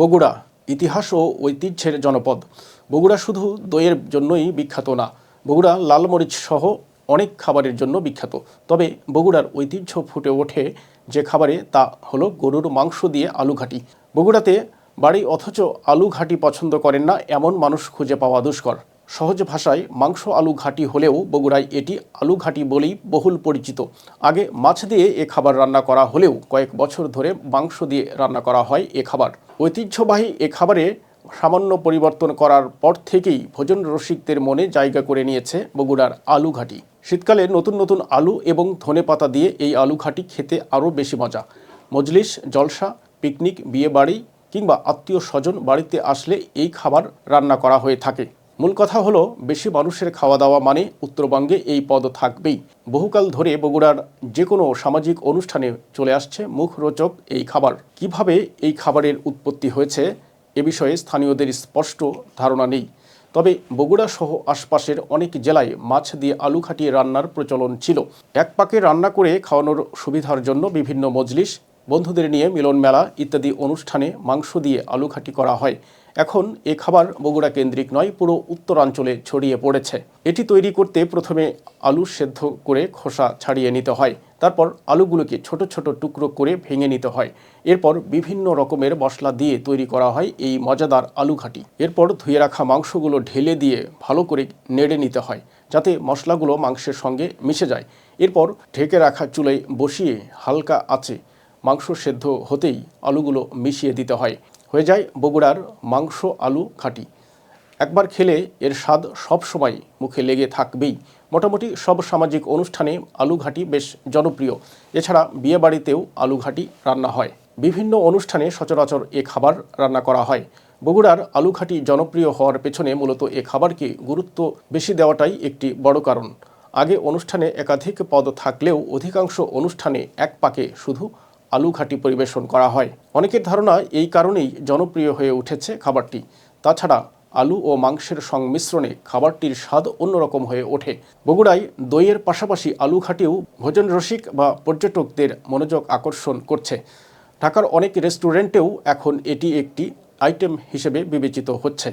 বগুড়া ইতিহাস ও ঐতিহ্যের জনপদ। বগুড়া শুধু দইয়ের জন্যই বিখ্যাত না, বগুড়া লালমরিচ সহ অনেক খাবারের জন্য বিখ্যাত। তবে বগুড়ার ঐতিহ্য ফুটে ওঠে যে খাবারে তা হলো গরুর মাংস দিয়ে আলু ঘাটি। বগুড়াতে বাড়ি অথচ আলু ঘাটি পছন্দ করেন না এমন মানুষ খুঁজে পাওয়া দুষ্কর। সহজ ভাষায় মাংস আলু ঘাটি হলেও বগুড়ায় এটি আলু ঘাটি বলেই বহুল পরিচিত। আগে মাছ দিয়ে এ খাবার রান্না করা হলেও কয়েক বছর ধরে মাংস দিয়ে রান্না করা হয় এ খাবার। ঐতিহ্যবাহী এ খাবারে সামান্য পরিবর্তন করার পর থেকেই ভোজন রসিকদের মনে জায়গা করে নিয়েছে বগুড়ার আলু ঘাটি। শীতকালে নতুন নতুন আলু এবং ধনেপাতা দিয়ে এই আলু ঘাটি খেতে আরও বেশি মজা। মজলিস, জলসা, পিকনিক বিয়ে বাড়ি কিংবা আত্মীয় স্বজন বাড়িতে আসলে এই খাবার রান্না করা হয়ে থাকে। মূল কথা হলো, বেশি মানুষের খাওয়া দাওয়া মানে উত্তরবঙ্গে এই পদ থাকবেই। বহুকাল ধরে বগুড়ার যে কোনো সামাজিক অনুষ্ঠানে চলে আসছে মুখরোচক এই খাবার। কীভাবে এই খাবারের উৎপত্তি হয়েছে, এ বিষয়ে স্থানীয়দের স্পষ্ট ধারণা নেই। তবে বগুড়া সহ আশপাশের অনেক জেলায় মাছ দিয়ে আলু খাটিয়ে রান্নার প্রচলন ছিল। এক পাকে রান্না করে খাওয়ানোর সুবিধার জন্য বিভিন্ন মজলিস, বন্ধুদের নিয়ে মিলন মেলা ইত্যাদি অনুষ্ঠানে মাংস দিয়ে আলু খাটি করা হয়। এখন এ খাবার বগুড়া কেন্দ্রিক নয়, পুরো উত্তরাঞ্চলে ছড়িয়ে পড়েছে। এটি তৈরি করতে প্রথমে আলু সেদ্ধ করে খোসা ছাড়িয়ে নিতে হয়। তারপর আলুগুলোকে ছোট ছোট টুকরো করে ভেঙে নিতে হয়। এরপর বিভিন্ন রকমের মশলা দিয়ে তৈরি করা হয় এই মজাদার আলু ঘাটি। এরপর ধুয়ে রাখা মাংসগুলো ঢেলে দিয়ে ভালো করে নেড়ে নিতে হয়, যাতে মশলাগুলো মাংসের সঙ্গে মিশে যায়। এরপর ঢেকে রাখা চুলায় বসিয়ে হালকা আছে মাংস সেদ্ধ হতেই আলুগুলো মিশিয়ে দিতে হয়। হয়ে যায় বগুড়ার মাংস, আলু ঘাটি একবার খেলে এর স্বাদ সব সময় মুখে লেগে থাকবেই। মোটামুটি সব সামাজিক অনুষ্ঠানে আলু ঘাটি বেশ জনপ্রিয়। এছাড়া বিয়েবাড়িতেও আলু ঘাটি রান্না হয়। বিভিন্ন অনুষ্ঠানে সচরাচর এ খাবার রান্না করা হয়। বগুড়ার আলু ঘাটি জনপ্রিয় হওয়ার পেছনে মূলত এ খাবারকে গুরুত্ব বেশি দেওয়াটাই একটি বড় কারণ। আগে অনুষ্ঠানে একাধিক পদ থাকলেও অধিকাংশ অনুষ্ঠানে এক পাকে শুধু আলু ঘাটি পরিবেশন করা হয়। অনেকের ধারণা এই কারণেই জনপ্রিয় হয়ে উঠেছে খাবারটি। তাছাড়া আলু ও মাংসের সংমিশ্রণে খাবারটির স্বাদ অন্যরকম হয়ে ওঠে। বগুড়ায় দইয়ের পাশাপাশি আলু ঘাটিও ভোজন রসিক বা পর্যটকদের মনোযোগ আকর্ষণ করছে। ঢাকার অনেক রেস্টুরেন্টেও এখন এটি একটি আইটেম হিসেবে বিবেচিত হচ্ছে।